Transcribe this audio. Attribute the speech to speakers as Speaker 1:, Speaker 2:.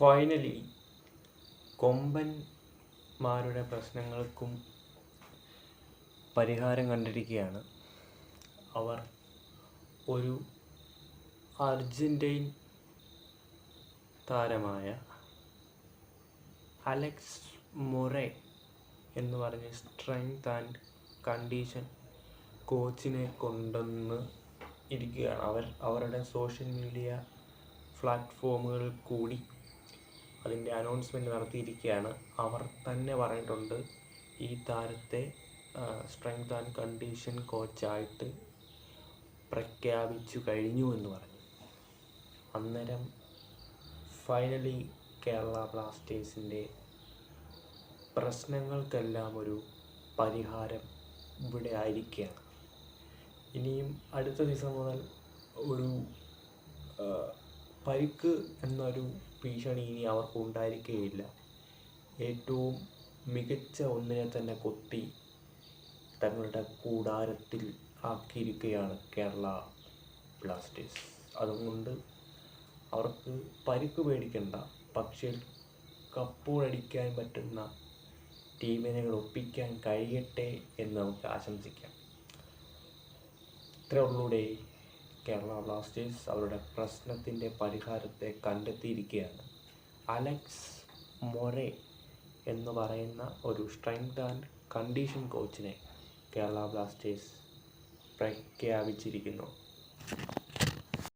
Speaker 1: Finally കൊമ്പന്മാരുടെ പ്രശ്നങ്ങൾക്കും പരിഹാരം കണ്ടിരിക്കുകയാണ്. അവർ ഒരു അർജന്റൈൻ താരമായ അലക്സ് മൊറെ എന്ന് പറഞ്ഞ സ്ട്രെങ്ത് ആൻഡ് കണ്ടീഷൻ കോച്ചിനെ കൊണ്ടുവന്ന് ഇരിക്കുകയാണ്. അവർ അവരുടെ സോഷ്യൽ മീഡിയ പ്ലാറ്റ്ഫോമുകളിൽ കൂടി അതിന്റെ അനൗൺസ്മെന്റ് നടത്തിയിരിക്കുകയാണ്. അവർ തന്നെ പറഞ്ഞിട്ടുണ്ട് ഈ താരത്തെ സ്ട്രെങ്ത് ആൻഡ് കണ്ടീഷൻ കോച്ചായിട്ട് പ്രഖ്യാപിച്ചു കഴിഞ്ഞു എന്ന് പറഞ്ഞു. അന്നേരം ഫൈനലി കേരള ബ്ലാസ്റ്റേഴ്സിന്റെ പ്രശ്നങ്ങൾക്കെല്ലാം ഒരു പരിഹാരം ഇവിടെ ആയിരിക്കുകയാണ്. ഇനിയും അടുത്ത ദിവസം മുതൽ ഒരു പരിക്ക് എന്നൊരു ഭീഷണി ഇനി അവർക്ക് ഉണ്ടായിരിക്കുകയില്ല ഏറ്റവും മികച്ച ഒന്നിനെ തന്നെ കൊത്തി തങ്ങളുടെ കൂടാരത്തിൽ ആക്കിയിരിക്കുകയാണ് കേരള ബ്ലാസ്റ്റേഴ്സ്. അതുകൊണ്ട് അവർക്ക് പരിക്ക് പേടിക്കണ്ട. പക്ഷേ കപ്പുകളടിക്കാൻ പറ്റുന്ന ടീമിനെ ഒപ്പിക്കാൻ കഴിയട്ടെ എന്ന് നമുക്ക് ആശംസിക്കാം. ഇത്രയുള്ളൂടെ കേരള ബ്ലാസ്റ്റേഴ്സ് അവരുടെ പ്രശ്നത്തിന്റെ പരിഹാരത്തെ കണ്ടെത്തിയിരിക്കുകയാണ്. അലക്സ് മൊറെ എന്ന് പറയുന്ന ഒരു സ്ട്രെങ്ത് ആൻഡ് കണ്ടീഷൻ കോച്ചിനെ കേരള ബ്ലാസ്റ്റേഴ്സ് പ്രഖ്യാപിച്ചിരിക്കുന്നു.